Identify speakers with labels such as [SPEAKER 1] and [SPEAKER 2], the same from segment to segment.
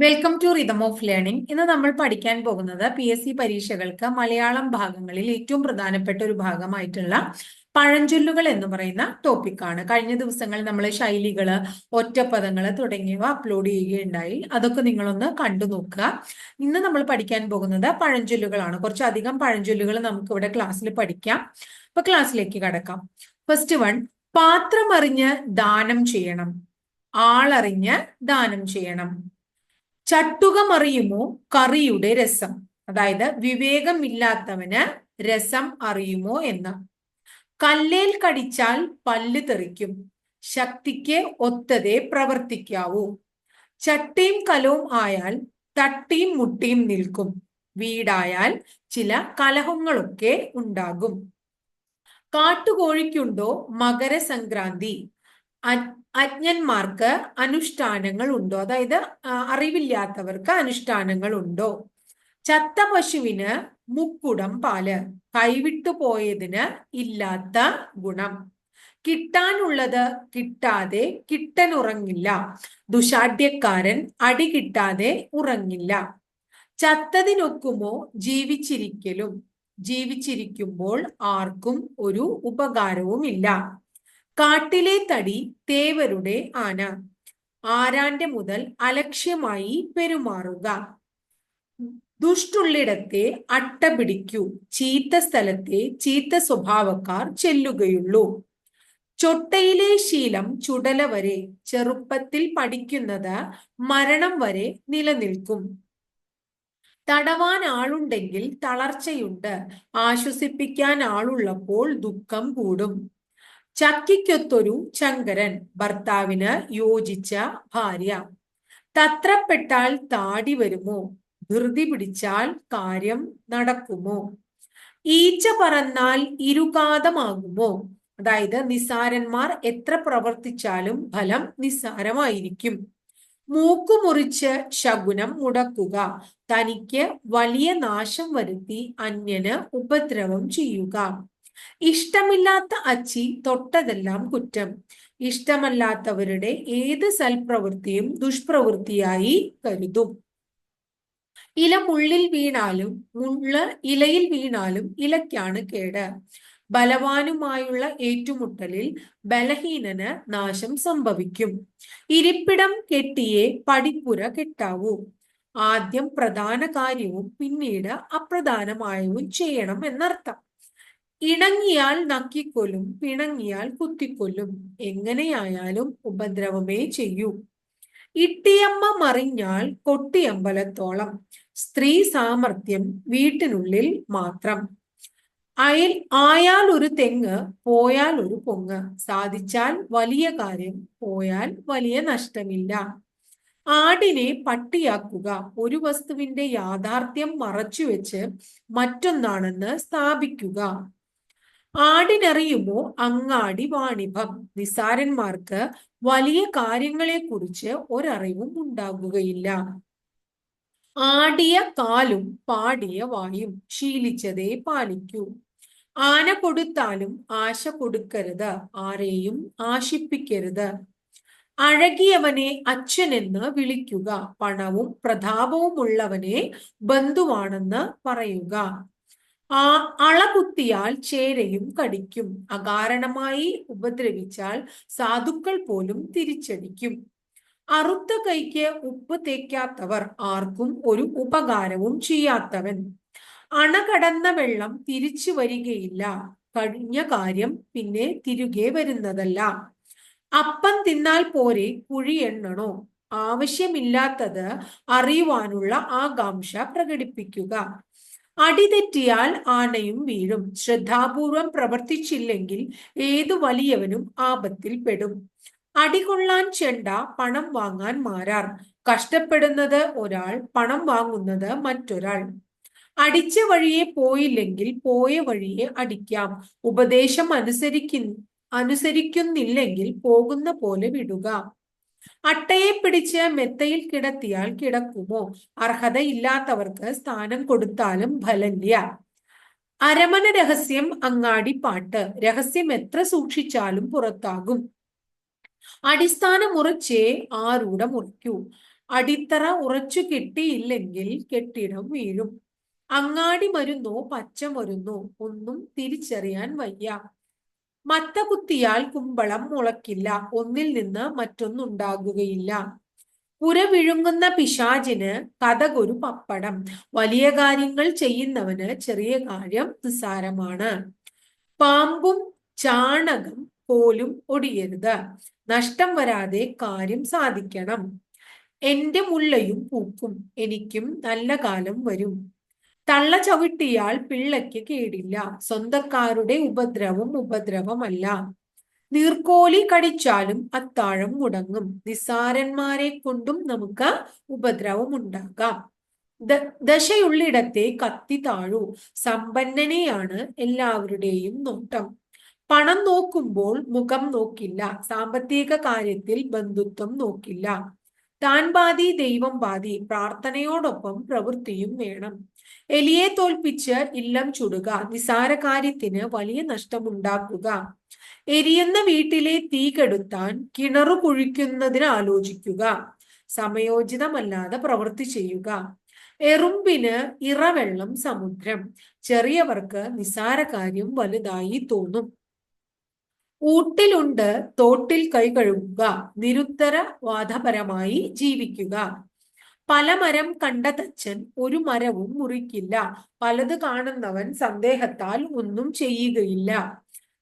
[SPEAKER 1] Welcome to rhythm of learning ഇന്ന് നമ്മൾ പഠിക്കാൻ പോകുന്നത് പി എസ് സി പരീക്ഷകൾക്ക് മലയാളം ഭാഗങ്ങളിൽ ഏറ്റവും പ്രധാനപ്പെട്ട ഒരു ഭാഗമായിട്ടുള്ള പഴഞ്ചൊല്ലുകൾ എന്ന് പറയുന്ന ടോപ്പിക്കാണ് കഴിഞ്ഞ ദിവസങ്ങളിൽ നമ്മൾ ശൈലികൾ ഒറ്റപ്പദങ്ങൾ തുടങ്ങിയവ അപ്ലോഡ് ചെയ്യുകയുണ്ടായി. അതൊക്കെ നിങ്ങളൊന്ന് കണ്ടു നോക്കുക. ഇന്ന് നമ്മൾ പഠിക്കാൻ പോകുന്നത് പഴഞ്ചൊല്ലുകളാണ്. കുറച്ചധികം പഴഞ്ചൊല്ലുകൾ നമുക്ക് ഇവിടെ ക്ലാസ്സിൽ പഠിക്കാം. അപ്പൊ ക്ലാസ്സിലേക്ക് കടക്കാം. ഫസ്റ്റ് വൺ പാത്രമറിഞ്ഞ് ദാനം ചെയ്യണം. ആളറിഞ്ഞ് ദാനം ചെയ്യണം. ചട്ടുകമറിയുമോ കറിയുടെ രസം? അതായത് വിവേകമില്ലാത്തവന് രസം അറിയുമോ എന്ന്. കല്ലേൽ കടിച്ചാൽ പല്ല് തെറിക്കും. ശക്തിക്ക് ഒത്തതേ പ്രവർത്തിക്കാവൂ. ചട്ടിയും കലവും ആയാൽ തട്ടിയും മുട്ടിയും നിൽക്കും. വീടായാൽ ചില കലഹങ്ങളൊക്കെ ഉണ്ടാകും. കാട്ടുകോഴിക്കുണ്ടോ മകരസംക്രാന്തി? അജ്ഞന്മാർക്ക് അനുഷ്ഠാനങ്ങൾ ഉണ്ടോ? അതായത് അറിവില്ലാത്തവർക്ക് അനുഷ്ഠാനങ്ങൾ ഉണ്ടോ? ചത്ത പശുവിന് മുക്കുടം പാൽ കൈവിട്ടു പോയതിന് ഇല്ലാത്ത ഗുണം. കിട്ടാനുള്ളത് കിട്ടാതെ കിട്ടൻ ഉറങ്ങില്ല. ദുഷാഢ്യക്കാരൻ അടി കിട്ടാതെ ഉറങ്ങില്ല. ചത്തതിനൊക്കുമോ ജീവിച്ചിരിക്കലും? ജീവിച്ചിരിക്കുമ്പോൾ ആർക്കും ഒരു ഉപകാരവുമില്ല. കാട്ടിലെ തടി തേവരുടെ ആന. ആരാന്റെ മുതൽ അലക്ഷ്യമായി പെരുമാറുക? ദുഷ്ടുള്ളിടത്തെ അട്ട പിടിക്കൂ. ചീത്ത സ്ഥലത്തെ ചീത്ത സ്വഭാവക്കാർ ചെല്ലുകയുള്ളൂ. ചൊട്ടയിലെ ശീലം ചുടല വരെ ചെറുപ്പത്തിൽ പഠിക്കുന്നത് മരണം വരെ നിലനിൽക്കും. തടവാൻ ആളുണ്ടെങ്കിൽ തളർച്ചയുണ്ട്. ആശ്വസിപ്പിക്കാൻ ആളുള്ളപ്പോൾ ദുഃഖം കൂടും. ചക്കിക്കൊത്തൊരു ചങ്കരൻ ഭർത്താവിന് യോജിച്ച ഭാര്യ. തത്രപ്പെട്ടാൽ താടി വരുമോ? ധൃതി പിടിച്ചാൽ കാര്യം നടക്കുമോ? ഈച്ച പറന്നാൽ ഇരുകാതമാകുമോ? അതായത് നിസാരന്മാർ എത്ര പ്രവർത്തിച്ചാലും ഫലം നിസ്സാരമായിരിക്കും മൂക്കുമുറിച്ച് ശകുനം മുടക്കുക. തനിക്ക് വലിയ നാശം വരുത്തി അന്യന് ഉപദ്രവം ചെയ്യുക. ഇഷ്ടമില്ലാത്ത അച്ചി തൊട്ടതെല്ലാം കുറ്റം. ഇഷ്ടമല്ലാത്തവരുടെ ഏത് സൽപ്രവൃത്തിയും ദുഷ്പ്രവൃത്തിയായി കരുതും. ഇല മുള്ളിൽ വീണാലും മുള്ള ഇലയിൽ വീണാലും ഇലയ്ക്കാണ് കേട്. ബലവാനുമായുള്ള ഏറ്റുമുട്ടലിൽ ബലഹീനന് നാശം സംഭവിക്കും. ഇരിപ്പിടം കെട്ടിയെ പടിപ്പുര കെട്ടാവൂ. ആദ്യം പ്രധാന കാര്യവും പിന്നീട് അപ്രധാനമായവും ചെയ്യണം എന്നർത്ഥം. ഇണങ്ങിയാൽ നക്കിക്കൊല്ലും പിണങ്ങിയാൽ കുത്തിക്കൊല്ലും. എങ്ങനെയായാലും ഉപദ്രവമേ ചെയ്യൂ. ഇട്ടിയമ്മ മറിഞ്ഞാൽ കൊട്ടിയമ്പലത്തോളം. സ്ത്രീ സാമർഥ്യം വീട്ടിനുള്ളിൽ മാത്രം. അയൽ ആയാൽ ഒരു തെങ്ങ് പോയാൽ ഒരു പൊങ്ങ്. സാധിച്ചാൽ വലിയ കാര്യം പോയാൽ വലിയ നഷ്ടമില്ല. ആടിനെ പട്ടിയാക്കുക ഒരു വസ്തുവിന്റെ യാഥാർത്ഥ്യം മറച്ചുവെച്ച് മറ്റൊന്നാണെന്ന് സ്ഥാപിക്കുക. ആടിനറിയുമോ അങ്ങാടി വാണിഭം? നിസാരന്മാർക്ക് വലിയ കാര്യങ്ങളെക്കുറിച്ച് ഒരറിവും ഉണ്ടാകുകയില്ല. ആടിയ കാലും പാടിയ വായും ശീലിച്ചതേ പാലിക്കൂ. ആന കൊടുത്താലും ആശ കൊടുക്കരുത് ആരെയും ആശിപ്പിക്കരുത്. അഴകിയവനെ അച്ഛനെന്ന് വിളിക്കുക പണവും പ്രതാപവും ഉള്ളവനെ ബന്ധുവാണെന്ന് പറയുക. ആ അളകുത്തിയാൽ ചേരയും കടിക്കും. അകാരണമായി ഉപദ്രവിച്ചാൽ സാധുക്കൾ പോലും തിരിച്ചടിക്കും. അറുത്ത കൈക്ക് ഉപ്പ് തേക്കാത്തവർ ആർക്കും ഒരു ഉപകാരവും ചെയ്യാത്തവൻ. അണ കടന്ന വെള്ളം തിരിച്ചു വരികയില്ല. കഴിഞ്ഞ കാര്യം പിന്നെ തിരികെ വരുന്നതല്ല. അപ്പം തിന്നാൽ പോരെ കുഴി എണ്ണണോ? ആവശ്യമില്ലാത്തത് അറിയുവാനുള്ള ആകാംക്ഷ പ്രകടിപ്പിക്കുക. അടിതെറ്റിയാൽ ആനയും വീഴും. ശ്രദ്ധാപൂർവം പ്രവർത്തിച്ചില്ലെങ്കിൽ ഏതു വലിയവനും ആപത്തിൽ പെടും. അടികൊള്ളാൻ ചെണ്ട പണം വാങ്ങാൻ മാരാർ. കഷ്ടപ്പെടുന്നത് ഒരാൾ പണം വാങ്ങുന്നത് മറ്റൊരാൾ. അടിച്ച വഴിയെ പോയില്ലെങ്കിൽ പോയ വഴിയെ അടിക്കാം. ഉപദേശം അനുസരിക്കുന്ന അനുസരിക്കുന്നില്ലെങ്കിൽ പോകുന്ന പോലെ വിടുക. അട്ടയെ പിടിച്ച് മെത്തയിൽ കിടത്തിയാൽ കിടക്കുമോ? അർഹതയില്ലാത്തവർക്ക് സ്ഥാനം കൊടുത്താലും ഫലമില്ല അരമന രഹസ്യം അങ്ങാടി പാട്ട് രഹസ്യം എത്ര സൂക്ഷിച്ചാലും പുറത്താകും. അടിസ്ഥാന മുറിച്ചേ ആരൂടെ മുറിക്കൂ അടിത്തറ ഉറച്ചു കിട്ടിയില്ലെങ്കിൽ കെട്ടിടം വീഴും. അങ്ങാടി മരുന്നോ പച്ച മരുന്നോ ഒന്നും തിരിച്ചറിയാൻ വയ്യ. മത്ത കുത്തിയാൽ കുമ്പളം മുളക്കില്ല ഒന്നിൽ നിന്ന് മറ്റൊന്നുണ്ടാകുകയില്ല. പുര വിഴുങ്ങുന്ന പിശാചിന് കഥകൊരു പപ്പടം. വലിയ കാര്യങ്ങൾ ചെയ്യുന്നവന് ചെറിയ കാര്യം നിസ്സാരമാണ്. പാമ്പും ചാണകം പോലും ഒടിയരുത്. നഷ്ടം വരാതെ കാര്യം സാധിക്കണം. എന്റെ മുല്ലയും പൂക്കും എനിക്കും നല്ല കാലം വരും. തള്ള ചവിട്ടിയാൽ പിള്ളയ്ക്ക് കേടില്ല. സ്വന്തക്കാരുടെ ഉപദ്രവം ഉപദ്രവമല്ല. നീർക്കോലി കടിച്ചാലും അത്താഴം മുടങ്ങും. നിസാരന്മാരെ കൊണ്ടും നമുക്ക് ഉപദ്രവം ഉണ്ടാകാം. ദശയുള്ളിടത്തെ കത്തി താഴൂ. സമ്പന്നനെയാണ് എല്ലാവരുടെയും നോട്ടം. പണം നോക്കുമ്പോൾ മുഖം നോക്കില്ല. സാമ്പത്തിക കാര്യത്തിൽ ബന്ധുത്വം നോക്കില്ല. താൻ ബാധി ദൈവം ബാധി. പ്രാർത്ഥനയോടൊപ്പം പ്രവൃത്തിയും വേണം. എലിയെ തോൽപ്പിച്ച് ഇല്ലം ചുടുക നിസാര കാര്യത്തിന് വലിയ നഷ്ടമുണ്ടാക്കുക. എരിയുന്ന വീട്ടിലെ തീ കെടുത്താൻ കിണറു കുഴിക്കുന്നതിന് ആലോചിക്കുക. സമയോചിതമല്ലാതെ പ്രവൃത്തി ചെയ്യുക. എറുമ്പിന് ഇറവെള്ളം സമുദ്രം. ചെറിയവർക്ക് നിസാര കാര്യം വലുതായി തോന്നും. ഊട്ടിലുണ്ട് തോട്ടിൽ കൈ കഴുകുക. നിരുത്തരവാദപരമായി ജീവിക്കുക. പല മരം കണ്ട തച്ചൻ ഒരു മരവും മുറിക്കില്ല. പലത് കാണുന്നവൻ സന്ദേഹത്താൽ ഒന്നും ചെയ്യുകയില്ല.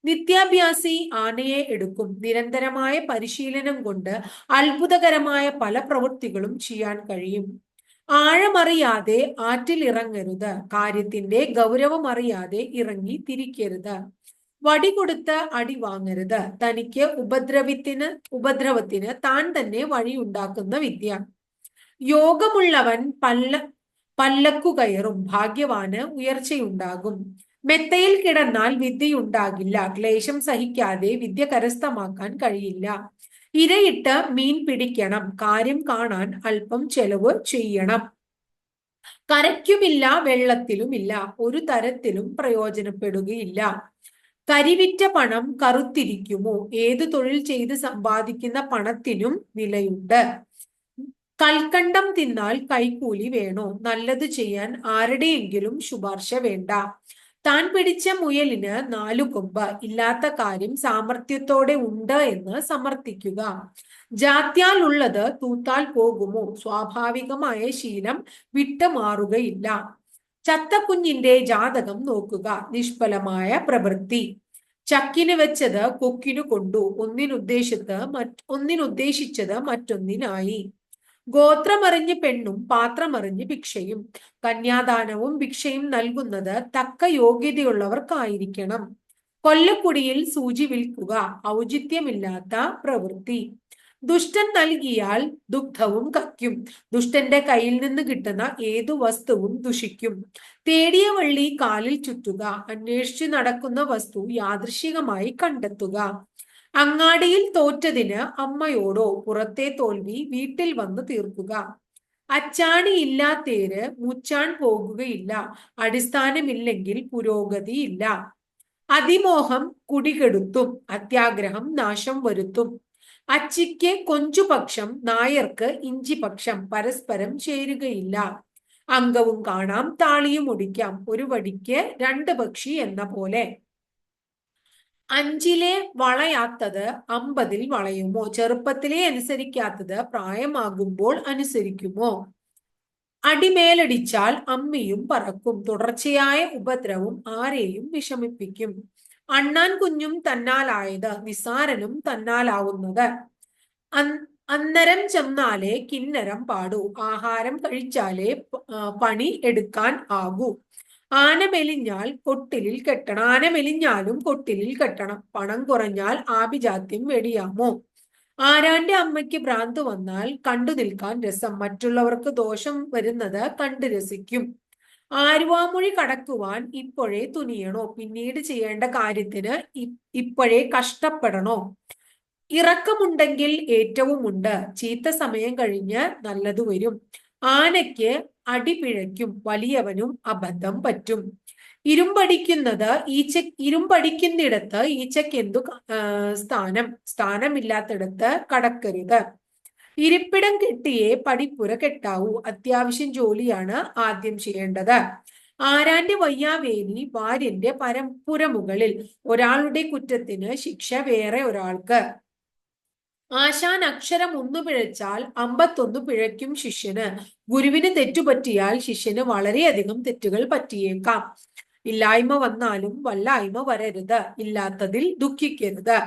[SPEAKER 1] നിത്യാഭ്യാസി ആനയെ എടുക്കും. നിരന്തരമായ പരിശീലനം കൊണ്ട് അത്ഭുതകരമായ പല പ്രവൃത്തികളും ചെയ്യാൻ കഴിയും. ആഴമറിയാതെ ആറ്റിൽ ഇറങ്ങരുത്. കാര്യത്തിന്റെ ഗൗരവമറിയാതെ ഇറങ്ങി തിരിക്കരുത്. വടി കൊടുത്ത് അടി വാങ്ങരുത്. തനിക്ക് ഉപദ്രവത്തിന് ഉപദ്രവത്തിന് താൻ തന്നെ വഴിയുണ്ടാക്കുന്ന വിദ്യ. യോഗമുള്ളവൻ പല്ല പല്ലക്കു കയറും ഭാഗ്യവാന് ഉയർച്ചയുണ്ടാകും. മെത്തയിൽ കിടന്നാൽ വിദ്യയുണ്ടാകില്ല ക്ലേശം സഹിക്കാതെ വിദ്യ കരസ്ഥമാക്കാൻ കഴിയില്ല. ഇരയിട്ട് മീൻ പിടിക്കണം കാര്യം കാണാൻ അല്പം ചെലവ് ചെയ്യണം. കരയ്ക്കുമില്ല വെള്ളത്തിലുമില്ല ഒരു തരത്തിലും പ്രയോജനപ്പെടുകയില്ല. കരിവിറ്റ പണം കറുത്തിരിക്കുമോ? ഏത് തൊഴിൽ ചെയ്ത് സമ്പാദിക്കുന്ന പണത്തിനും വിലയുണ്ട്. കൽക്കണ്ടം തിന്നാൽ കൈക്കൂലി വേണോ? നല്ലത് ചെയ്യാൻ ആരുടെയെങ്കിലും ശുപാർശ വേണ്ട. താൻ പിടിച്ച മുയലിന് നാലു കൊമ്പ്. ഇല്ലാത്ത കാര്യം സാമർത്ഥ്യത്തോടെ ഉണ്ട് എന്ന് സമർത്ഥിക്കുക. ജാത്യാൽ ഉള്ളത് തൂത്താൽ പോകുമോ? സ്വാഭാവികമായ ശീലം വിട്ടുമാറുകയില്ല ചത്തക്കുഞ്ഞിന്റെ ജാതകം നോക്കുക. നിഷ്ഫലമായ പ്രവൃത്തി. ചക്കിന് വെച്ചത് കൊക്കിനു കൊണ്ടു. ഒന്നിനുദ്ദേശത്ത് മറ്റ് ഒന്നിനുദ്ദേശിച്ചത് മറ്റൊന്നിനായി. ഗോത്രമറിഞ്ഞ് പെണ്ണും പാത്രമറിഞ്ഞ് ഭിക്ഷയും. കന്യാദാനവും ഭിക്ഷയും നൽകുന്നത് തക്ക യോഗ്യതയുള്ളവർക്കായിരിക്കണം. കൊല്ലക്കുടിയിൽ സൂചി വിൽക്കുക ഔചിത്യമില്ലാത്ത പ്രവൃത്തി. ദുഷ്ടൻ നൽകിയാൽ ദുഗ്ധവും കയ്ക്കും ദുഷ്ടന്റെ കയ്യിൽ നിന്ന് കിട്ടുന്ന ഏതു വസ്തുവും ദുഷിക്കും. തേടിയ വള്ളി കാലിൽ ചുറ്റുക. അന്വേഷിച്ചു നടക്കുന്ന വസ്തു യാദൃശികമായി കണ്ടെത്തുക. അങ്ങാടിയിൽ തോറ്റതിന് അമ്മയോടോ പുറത്തെ തോൽവി വീട്ടിൽ വന്ന് തീർക്കുക. അച്ചാണി ഇല്ലാത്തേര് മുച്ചാൻ പോകുകയില്ല. അടിസ്ഥാനമില്ലെങ്കിൽ പുരോഗതി ഇല്ല. അതിമോഹം കുടികെടുത്തും. അത്യാഗ്രഹം നാശം വരുത്തും. അച്ചിക്ക് കൊഞ്ചുപക്ഷം നായർക്ക് ഇഞ്ചിപക്ഷം പരസ്പരം ചേരുകയില്ല. അംഗവും കാണാം താളിയും ഒടിക്കാം. ഒരു വടിക്ക് രണ്ട് പക്ഷി എന്ന പോലെ. അഞ്ചിലെ വളയാത്തത് അമ്പതിൽ വളയുമോ? ചെറുപ്പത്തിലെ അനുസരിക്കാത്തത് പ്രായമാകുമ്പോൾ അനുസരിക്കുമോ? അടിമേലടിച്ചാൽ അമ്മിയും പറക്കും. തുടർച്ചയായ ഉപദ്രവം ആരെയും വിഷമിപ്പിക്കും. അണ്ണാൻ കുഞ്ഞും തന്നാലായത് നിസാരനും തന്നാലാവുന്നത്. അന്നരം ചെന്നാലേ കിന്നരം പാടൂ. ആഹാരം കഴിച്ചാലേ പണി എടുക്കാൻ ആകൂ. ആന മെലിഞ്ഞാൽ കൊട്ടിലിൽ കെട്ടണം. ആന മെലിഞ്ഞാലും കൊട്ടിലിൽ കെട്ടണം. പണം കുറഞ്ഞാൽ ആഭിജാത്യം വെടിയാമോ? ആരാന്റെ അമ്മയ്ക്ക് ഭ്രാന്ത് വന്നാൽ കണ്ടു നിൽക്കാൻ രസം. മറ്റുള്ളവർക്ക് ദോഷം വരുന്നത് കണ്ടു രസിക്കും. ആരുവാമൊഴി കടക്കുവാൻ ഇപ്പോഴേ തുനിയണോ? പിന്നീട് ചെയ്യേണ്ട കാര്യത്തിന് ഇപ്പോഴേ കഷ്ടപ്പെടണോ? ഇറക്കമുണ്ടെങ്കിൽ ഏറ്റവും ഉണ്ട് ചീത്ത സമയം കഴിഞ്ഞ് നല്ലത് വരും. ആനയ്ക്ക് അടിപിഴയ്ക്കും വലിയവനും അബദ്ധം പറ്റും. ഇരുമ്പടിക്കുന്നത് ഈച്ച ഇരുമ്പടിക്കുന്നിടത്ത് ഈച്ചയ്ക്ക് എന്തു സ്ഥാനം? സ്ഥാനമില്ലാത്തിടത്ത് കടക്കരുത്. ഇരിപ്പിടം കെട്ടിയേ പടിപ്പുര കെട്ടാവൂ. അത്യാവശ്യം ജോലിയാണ് ആദ്യം ചെയ്യേണ്ടത്. ആരാന്റെ വയ്യാവേലി? വാര്യന്റെ പരമ്പുര മുകളിൽ. ഒരാളുടെ കുറ്റത്തിന് ശിക്ഷ വേറെ ഒരാൾക്ക്. ആശാൻ അക്ഷരം ഒന്ന് പിഴച്ചാൽ അമ്പത്തൊന്ന് പിഴയ്ക്കും ശിഷ്യന്. ഗുരുവിന് തെറ്റുപറ്റിയാൽ ശിഷ്യന് വളരെയധികം തെറ്റുകൾ പറ്റിയേക്കാം. ഇല്ലായ്മ വന്നാലും വല്ലായ്മ വരരുത്. ഇല്ലാത്തതിൽ ദുഃഖിക്കരുത്.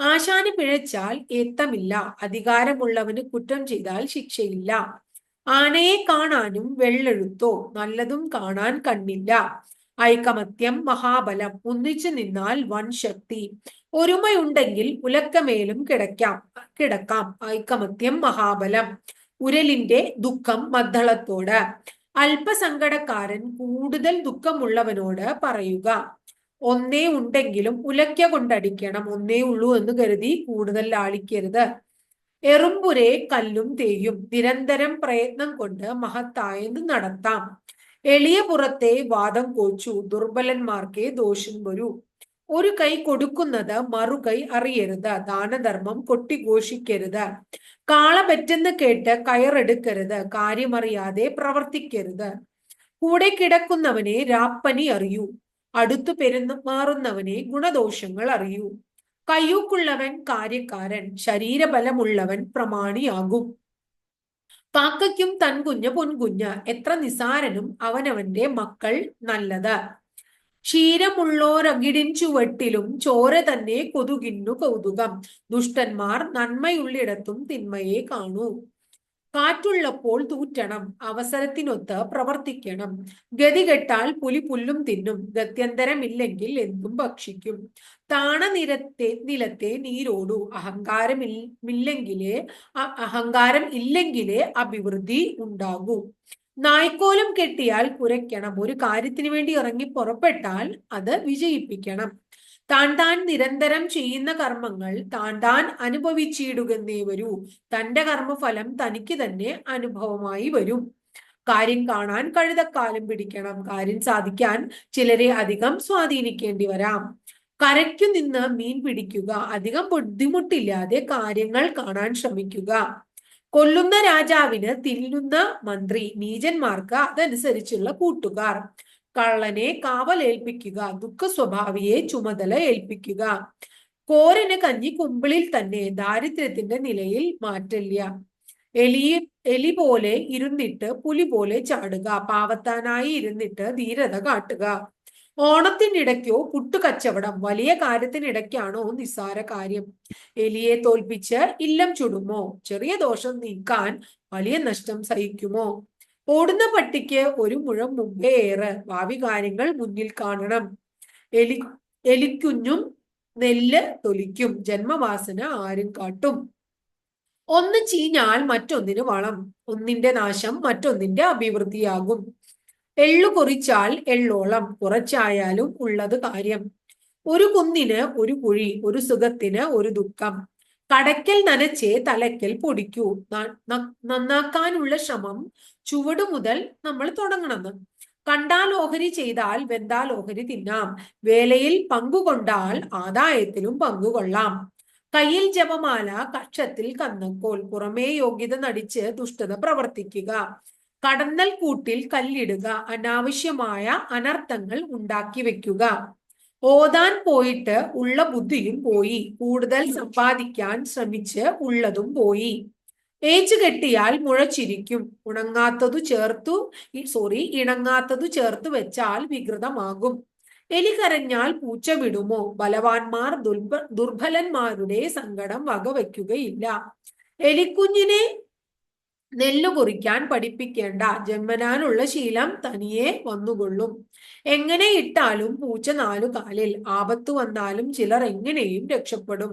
[SPEAKER 1] ആശാന് പിഴച്ചാൽ ഏത്തമില്ല. അധികാരമുള്ളവന് കുറ്റം ചെയ്താൽ ശിക്ഷയില്ല. ആനയെ കാണാനും വെള്ളെഴുത്തോ നല്ലതും കാണാൻ കണ്ണില്ല. ഐകമത്യം മഹാബലം ഒന്നിച്ചു നിന്നാൽ വൻ ശക്തി ഒരുമയുണ്ടെങ്കിൽ ഉലക്കമേലും കിടക്കാം കിടക്കാം. ഐക്കമത്യം മഹാബലം. ഉരലിന്റെ ദുഃഖം മദ്ദളത്തോട്. അല്പസങ്കടക്കാരൻ കൂടുതൽ ദുഃഖമുള്ളവനോട് പറയുക. ഒന്നേ ഉണ്ടെങ്കിലും ഉലക്ക കൊണ്ടടിക്കണം. ഒന്നേ ഉള്ളൂ എന്ന് കരുതി കൂടുതൽ ലാളിക്കരുത്. എറുമ്പുരെ കല്ലും തേയും. നിരന്തരം പ്രയത്നം കൊണ്ട് മഹത്തായത് നടത്താം. എളിയ പുറത്തെ വാദം കോച്ചു. ദുർബലന്മാർക്കേ ദോഷം വരൂ. ഒരു കൈ കൊടുക്കുന്നത് മറുകൈ അറിയരുത്. ദാനധർമ്മം കൊട്ടിഘോഷിക്കരുത് കാള പറ്റെന്ന് കേട്ട് കയറെടുക്കരുത്. കാര്യമറിയാതെ പ്രവർത്തിക്കരുത്. കൂടെ കിടക്കുന്നവനെ രാപ്പനി അറിയൂ. അടുത്തു പെരുമാറുന്നവനെ ഗുണദോഷങ്ങൾ അറിയൂ. കയ്യൂക്കുള്ളവൻ കാര്യക്കാരൻ ശരീരബലമുള്ളവൻ പ്രമാണിയാകും. പാക്കയ്ക്കും തൻകുഞ്ഞ് പൊൻകുഞ്ഞ് എത്ര നിസാരനും അവനവന്റെ മക്കൾ നല്ലത്. ക്ഷീരമുള്ളോരകിടിൻ വെട്ടിലും ചോര തന്നെ കൊതുകിന്നു കൗതുകം. ദുഷ്ടന്മാർ നന്മയുള്ളിടത്തും തിന്മയെ കാണൂ. കാറ്റുള്ളപ്പോൾ തൂറ്റണം അവസരത്തിനൊത്ത് പ്രവർത്തിക്കണം. ഗതി കെട്ടാൽ പുലി പുല്ലും തിന്നും ഗത്യന്തരമില്ലെങ്കിൽ എന്തും ഭക്ഷിക്കും. താണനിരത്തെ നിലത്തെ നീരോടു അഹങ്കാരമില്ലെങ്കിലേ അഹങ്കാരം ഇല്ലെങ്കിലേ അഭിവൃദ്ധി ഉണ്ടാകൂ. നായ്ക്കോലും കെട്ടിയാൽ കുരയ്ക്കണം. ഒരു കാര്യത്തിന് വേണ്ടി ഇറങ്ങി പുറപ്പെട്ടാൽ അത് വിജയിപ്പിക്കണം. താൻ താൻ നിരന്തരം ചെയ്യുന്ന കർമ്മങ്ങൾ താൻ താൻ അനുഭവിച്ചിടുകന്നേ വരൂ. തന്റെ കർമ്മഫലം തനിക്ക് തന്നെ അനുഭവമായി വരും. കാര്യം കാണാൻ കഴുതക്കാലം പിടിക്കണം. കാര്യം സാധിക്കാൻ ചിലരെ അധികം സ്വാധീനിക്കേണ്ടി വരാം. കരയ്ക്കു നിന്ന് മീൻ പിടിക്കുക. അധികം ബുദ്ധിമുട്ടില്ലാതെ കാര്യങ്ങൾ കാണാൻ ശ്രമിക്കുക. കൊല്ലുന്ന രാജാവിന് തില്ലുന്ന മന്ത്രി നീചന്മാർക്ക് അതനുസരിച്ചുള്ള കൂട്ടുകാർ. കള്ളനെ കാവലേൽപ്പിക്കുക ദുഃഖ സ്വഭാവിയെ ചുമതല ഏൽപ്പിക്കുക. കോരന് കഞ്ഞി കുമ്പിളിൽ തന്നെ ദാരിദ്ര്യത്തിന്റെ നിലയിൽ മാറ്റില്ല എലി എലി പോലെ ഇരുന്നിട്ട് പുലി പോലെ ചാടുക പാവത്താനായി ഇരുന്നിട്ട് ധീരത കാട്ടുക. ഓണത്തിനിടയ്ക്കോ പുട്ടുകച്ചവടം വലിയ കാര്യത്തിനിടയ്ക്കാണോ നിസ്സാര കാര്യം? എലിയെ തോൽപ്പിച്ച് ഇല്ലം ചുടുമോ? ചെറിയ ദോഷം നീക്കാൻ വലിയ നഷ്ടം സഹിക്കുമോ? ഓടുന്ന പട്ടിക്ക് ഒരു മുഴം മുമ്പേ ഏറെ ഭാവി കാര്യങ്ങൾ മുന്നിൽ കാണണം. എലി എലിക്കുഞ്ഞും നെല്ല് തൊലിക്കും ജന്മവാസന ആരും കാട്ടും. ഒന്ന് ചീഞ്ഞാൽ മറ്റൊന്നിന് വളം ഒന്നിന്റെ നാശം മറ്റൊന്നിന്റെ അഭിവൃദ്ധിയാകും. എള്ളു കുറിച്ചാൽ എള്ളോളം കുറച്ചായാലും ഉള്ളത് കാര്യം. ഒരു കുന്നിന് ഒരു കുഴി ഒരു സുഖത്തിന് ഒരു ദുഃഖം. കടയ്ക്കൽ നനച്ചേ തലയ്ക്കൽ പൊടിക്കൂ. നന്നാക്കാനുള്ള ശ്രമം ചുവട് മുതൽ നമ്മൾ തുടങ്ങണമെന്ന്. കണ്ടാൽ ഓഹരി ചെയ്താൽ വെന്താൽ ഓഹരി തിന്നാം. വേലയിൽ പങ്കുകൊണ്ടാൽ ആദായത്തിലും പങ്കുകൊള്ളാം. കയ്യിൽ ജപമാല കക്ഷത്തിൽ കന്നക്കോൽ പുറമേ യോഗ്യത നടിച്ച് ദുഷ്ടത പ്രവർത്തിക്കുക. കടന്നൽ കൂട്ടിൽ കല്ലിടുക അനാവശ്യമായ അനർത്ഥങ്ങൾ ഉണ്ടാക്കി വെക്കുക. ഓതാൻ പോയിട്ട് ഉള്ള ബുദ്ധിയും പോയി. കൂടുതൽ സമ്പാദിക്കാൻ ശ്രമിച്ച് ഉള്ളതും പോയി. ഏച്ചു കെട്ടിയാൽ മുഴച്ചിരിക്കും. ഉണങ്ങാത്തതു ചേർത്തു സോറി ഇണങ്ങാത്തതു ചേർത്ത് വെച്ചാൽ വികൃതമാകും. എലികരഞ്ഞാൽ പൂച്ച വിടുമോ ബലവാന്മാർ ദുർബ ദുർബലന്മാരുടെ സങ്കടം വകവയ്ക്കുകയില്ല എലിക്കുഞ്ഞിനെ നെല്ലു കുറിക്കാൻ പഠിപ്പിക്കേണ്ട ജന്മനാനുള്ള ശീലം തനിയെ വന്നുകൊള്ളും. എങ്ങനെ ഇട്ടാലും പൂച്ച നാലു കാലിൽ ആപത്തു വന്നാലും ചിലർ എങ്ങനെയും രക്ഷപ്പെടും.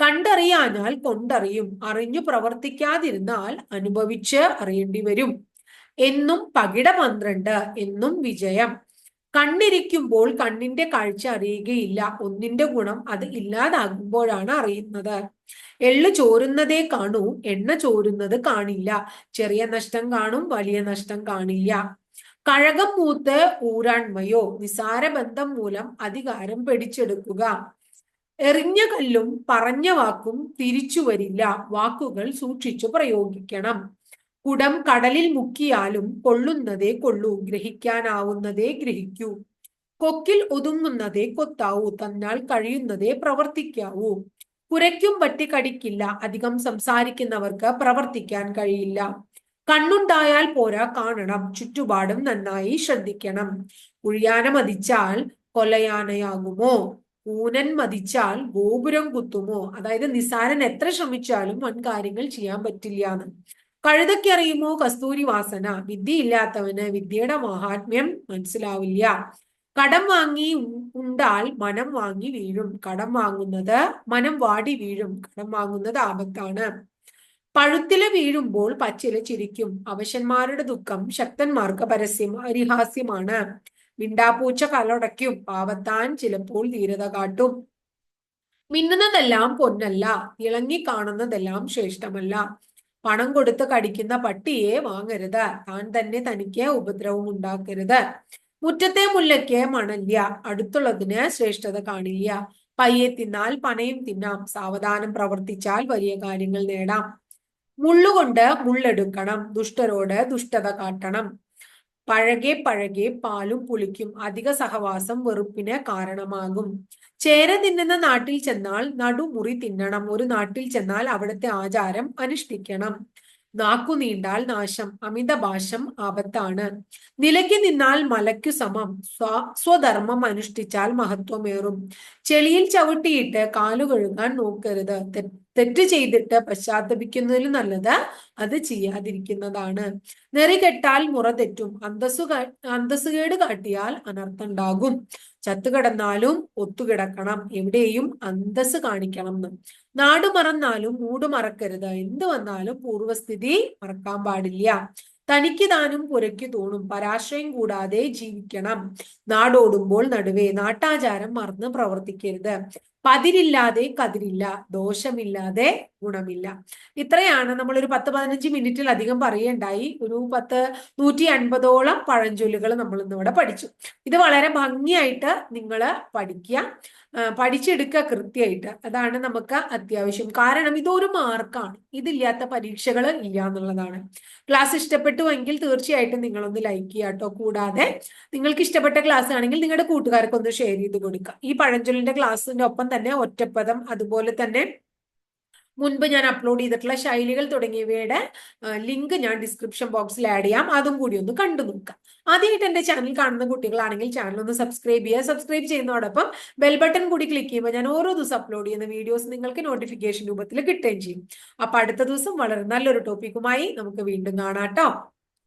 [SPEAKER 1] കണ്ടറിയാനാൽ കൊണ്ടറിയും അറിഞ്ഞു പ്രവർത്തിക്കാതിരുന്നാൽ അനുഭവിച്ച് അറിയേണ്ടി വരും എന്നും പകിട പന്ത്രണ്ട് എന്നും വിജയം. കണ്ണിരിക്കുമ്പോൾ കണ്ണിന്റെ കാഴ്ച അറിയുകയില്ല. ഒന്നിന്റെ ഗുണം അത് ഇല്ലാതാകുമ്പോഴാണ് അറിയുന്നത്. എള്ളു ചോരുന്നതേ കാണൂ എണ്ണ ചോരുന്നത് കാണില്ല. ചെറിയ നഷ്ടം കാണും വലിയ നഷ്ടം കാണില്ല. കഴകം മൂത്ത് ഊരാൺമയോ നിസാര ബന്ധം മൂലം അധികാരം പിടിച്ചെടുക്കുക. എറിഞ്ഞ കല്ലും പറഞ്ഞ വാക്കും തിരിച്ചു വരില്ല വാക്കുകൾ സൂക്ഷിച്ചു പ്രയോഗിക്കണം. കുടം കടലിൽ മുക്കിയാലും കൊള്ളുന്നതേ കൊള്ളൂ ഗ്രഹിക്കാനാവുന്നതേ ഗ്രഹിക്കൂ. കൊക്കിൽ ഒതുങ്ങുന്നതേ കൊത്താവൂ തന്നാൽ കഴിയുന്നതേ പ്രവർത്തിക്കാവൂ. കുരയ്ക്കും പറ്റി കടിക്കില്ല അധികം സംസാരിക്കുന്നവർക്ക് പ്രവർത്തിക്കാൻ കഴിയില്ല. കണ്ണുണ്ടായാൽ പോരാ കാണണം ചുറ്റുപാടും നന്നായി ശ്രദ്ധിക്കണം. ഉഴിയാന മതിച്ചാൽ കൊലയാനയാകുമോ? ഊനൻ മതിച്ചാൽ ഗോപുരം കുത്തുമോ? അതായത് നിസാരൻ എത്ര ശ്രമിച്ചാലും വൻ കാര്യങ്ങൾ ചെയ്യാൻ പറ്റില്ല എന്ന്. കഴുതയ്ക്കറിയുമോ കസ്തൂരി വാസന. വിദ്യയില്ലാത്തവന് വിദ്യയുടെ മഹാത്മ്യം മനസ്സിലാവില്ല. കടം വാങ്ങി ഉണ്ടാൽ മനം വാങ്ങി വീഴും. കടം വാങ്ങുന്നത് മനം വാടി വീഴും. കടം വാങ്ങുന്നത് ആപത്താണ്. പഴുത്തില വീഴുമ്പോൾ പച്ചില ചിരിക്കും. അവശന്മാരുടെ ദുഃഖം ശക്തന്മാർക്ക് പരസ്യം അരിഹാസ്യമാണ്. മിണ്ടാപ്പൂച്ച കലടയ്ക്കും. പാവത്താൻ ചിലപ്പോൾ ധീരത കാട്ടും. മിന്നുന്നതെല്ലാം പൊന്നല്ല. ഇളങ്ങി കാണുന്നതെല്ലാം ശ്രേഷ്ഠമല്ല. പണം കൊടുത്ത് കടിക്കുന്ന പട്ടിയെ വാങ്ങരുത്. താൻ തന്നെ തനിക്ക് ഉപദ്രവം ഉണ്ടാക്കരുത്. മുറ്റത്തെ മുല്ലയ്ക്ക് മണല്യ. അടുത്തുള്ളതിന് ശ്രേഷ്ഠത കാണില്ല. പയ്യെ തിന്നാൽ പനയും തിന്നാം. സാവധാനം പ്രവർത്തിച്ചാൽ വലിയ കാര്യങ്ങൾ നേടാം. മുള്ളുകൊണ്ട് മുള്ളെടുക്കണം. ദുഷ്ടരോട് ദുഷ്ടത കാട്ടണം. പഴകെ പഴകെ പാലും പുളിക്കും അധിക സഹവാസം വെറുപ്പിന് കാരണമാകും. ചേര തിന്നുന്ന നാട്ടിൽ ചെന്നാൽ നടുമുറി തിന്നണം. ഒരു നാട്ടിൽ ചെന്നാൽ അവിടുത്തെ ആചാരം അനുഷ്ഠിക്കണം. നാക്കു നീണ്ടാൽ നാശം. അമിത ഭാഷം ആപത്താണ്. നിലയ്ക്ക് നിന്നാൽ മലയ്ക്കു സമം. സ്വ സ്വധർമ്മം അനുഷ്ഠിച്ചാൽ മഹത്വമേറും. ചെളിയിൽ ചവിട്ടിയിട്ട് കാലു കഴുകാൻ നോക്കരുത് തെറ്റ് ചെയ്തിട്ട് പശ്ചാത്തപിക്കുന്നതിലും നല്ലത് അത് ചെയ്യാതിരിക്കുന്നതാണ്. നെറി കെട്ടാൽ മുറ തെറ്റും. അന്തസ്സു അന്തസ്സുകേട് കാട്ടിയാൽ അനർത്ഥമുണ്ടാകും. ചത്തുകിടന്നാലും ഒത്തുകിടക്കണം എവിടെയും അന്തസ് കാണിക്കണം എന്ന്. നാട് മറന്നാലും മൂട് മറക്കരുത്. എന്ത് വന്നാലും പൂർവസ്ഥിതി മറക്കാൻ പാടില്ല. തനിക്ക് താനും പുരയ്ക്ക് തോണും. പരാശ്രയം കൂടാതെ ജീവിക്കണം. നാടോടുമ്പോൾ നടുവേ. നാട്ടാചാരം മറന്ന് പ്രവർത്തിക്കരുത്. പതിരില്ലാതെ കതിരില്ല ദോഷമില്ലാതെ ഗുണമില്ല. ഇത്രയാണ് നമ്മൾ ഒരു പത്ത് പതിനഞ്ച് മിനിറ്റിലധികം പറയേണ്ടായി. ഒരു പത്ത് നൂറ്റി അൻപതോളം പഴഞ്ചൊല്ലുകൾ നമ്മൾ ഇന്നിവിടെ പഠിച്ചു. ഇത് വളരെ ഭംഗിയായിട്ട് നിങ്ങൾ പഠിക്കുക. പഠിച്ചെടുക്കുക കൃത്യമായിട്ട്. അതാണ് നമുക്ക് അത്യാവശ്യം. കാരണം ഇതൊരു മാർക്കാണ്. ഇതില്ലാത്ത പരീക്ഷകൾ ഇല്ല എന്നുള്ളതാണ്. ക്ലാസ് ഇഷ്ടപ്പെട്ടുവെങ്കിൽ തീർച്ചയായിട്ടും നിങ്ങളൊന്ന് ലൈക്ക് ചെയ്യുക കേട്ടോ. കൂടാതെ നിങ്ങൾക്ക് ഇഷ്ടപ്പെട്ട ക്ലാസ് ആണെങ്കിൽ നിങ്ങളുടെ കൂട്ടുകാർക്കൊന്ന് ഷെയർ ചെയ്ത് കൊടുക്കുക. ഈ പഴഞ്ചൊല്ലിന്റെ ക്ലാസ്സിന്റെ ഒപ്പം തന്നെ ഒറ്റപ്പദം. അതുപോലെ തന്നെ മുൻപ് ഞാൻ അപ്ലോഡ് ചെയ്തിട്ടുള്ള ശൈലികൾ തുടങ്ങിയവയുടെ ലിങ്ക് ഞാൻ ഡിസ്ക്രിപ്ഷൻ ബോക്സിൽ ആഡ് ചെയ്യാം. അതും കൂടി ഒന്ന് കണ്ടു നോക്കാം. ആദ്യമായിട്ട് എന്റെ ചാനൽ കാണുന്ന കുട്ടികളാണെങ്കിൽ ചാനൽ ഒന്ന് സബ്സ്ക്രൈബ് ചെയ്യുക. സബ്സ്ക്രൈബ് ചെയ്യുന്നതോടൊപ്പം ബെൽ ബട്ടൺ കൂടി ക്ലിക്ക് ചെയ്യുമ്പോൾ ഞാൻ ഓരോ ദിവസം അപ്ലോഡ് ചെയ്യുന്ന വീഡിയോസ് നിങ്ങൾക്ക് നോട്ടിഫിക്കേഷൻ രൂപത്തിൽ കിട്ടുകയും ചെയ്യും. അപ്പോൾ അടുത്ത ദിവസം വളരെ നല്ലൊരു ടോപ്പിക്കുമായി നമുക്ക് വീണ്ടും കാണാം